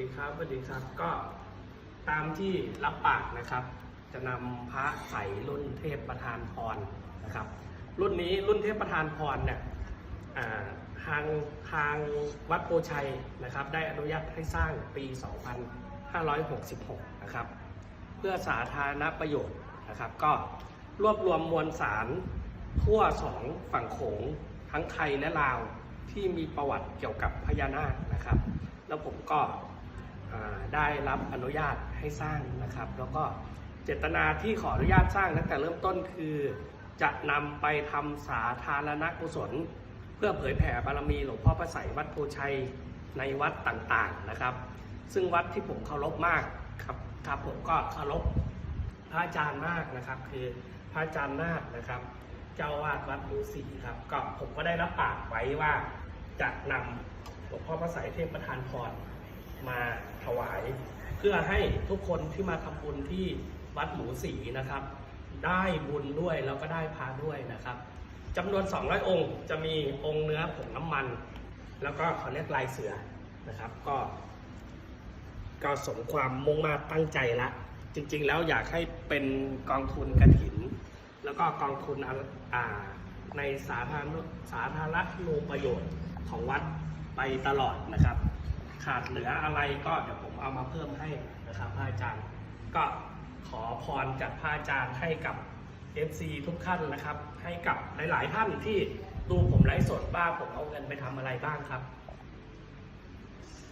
ดีครับสวัสดีครับก็ตามที่รับปากนะครับ จะนำพระใสรุ่นเทพประธานพรนะครับ รุ่นนี้รุ่นเทพประธานพรเนี่ยทางทางวัดโพชัยนะครับ ได้อนุญาตให้สร้างปี 2566 นะครับ เพื่อสาธารณประโยชน์นะครับ ก็รวบรวมมวลสารทั่วสองฝั่งโขงทั้งไทยและลาวที่มีประวัติเกี่ยวกับพญานาคนะครับ แล้วผมก็ ได้รับอนุญาตให้สร้างนะครับ แล้วก็เจตนาที่ขออนุญาตสร้างตั้งแต่เริ่มต้นคือ จะนำไปทำสาธารณกุศล เพื่อเผยแผ่บารมีหลวงพ่อพระไสยวัดโพชัยในวัดต่างๆนะครับ ซึ่งวัดที่ผมเคารพมากครับครับผมก็เคารพพระอาจารย์มากนะครับ คือพระอาจารย์นาคนะครับ เจ้าวาดวัดฤาษีครับ ก็ผมก็ได้รับปากไว้ว่าจะนำหลวงพ่อพระไสยเทพประธานพร มาถวาย เพื่อให้ทุกคนที่มาทำบุญที่วัดหมูสีนะครับ ได้บุญด้วยแล้วก็ได้พาด้วยนะครับจำนวน 200 องค์จะมีองค์เนื้อผงน้ำมัน แล้วก็เขาเรียกลายเสือนะครับ ก็ ก็สมความมุ่งมาตตั้งใจละ จริง ๆ แล้วอยากให้เป็นกองทุนกระถิน แล้วก็กองทุนอาในสาธารณสาธารณูประโยชน์ของวัดไปตลอดนะครับ ขาดเหลืออะไรก็เดี๋ยวผมเอามาเพิ่มให้นะครับพระอาจารย์ ก็ขอพรจากพระอาจารย์ให้กับ FC ทุกท่านนะครับ ให้กับหลาย ๆ ท่านที่ดูผมไลฟ์สดว่าผมเอาเงินไปทำอะไรบ้างครับ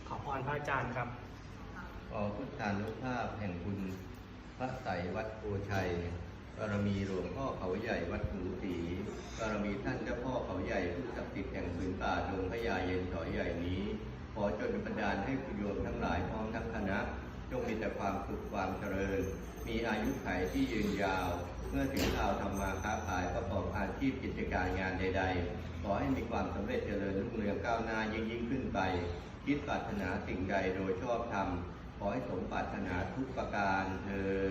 ขอพรพระอาจารย์ครับ ขอพุทธานุภาพแห่งคุณพระไสยวัดโพชัยบารมีหลวงพ่อเขาใหญ่วัดหมูสีบารมีท่านเจ้าพ่อเขาใหญ่ผู้ศักดิ์สิทธิ์แห่งผืนป่าดงพญาเย็นต่อใหญ่นี้ อจนบันดาลให้คุณโยมทั้งหลายพร้อมทั้งคณะจงมีแต่ความสุขความเจริญ มีอายุขัยที่ยืนยาว เมื่อถึงข่าวทำมาค้าขายประกอบอาชีพกิจการงานใด ๆ ขอให้มีความสำเร็จเจริญรุ่งเรืองก้าวหน้ายิ่งยิ่งขึ้นไป คิดปรารถนาสิ่งใดโดยชอบธรรม ขอให้สมปรารถนาทุกประการเธอ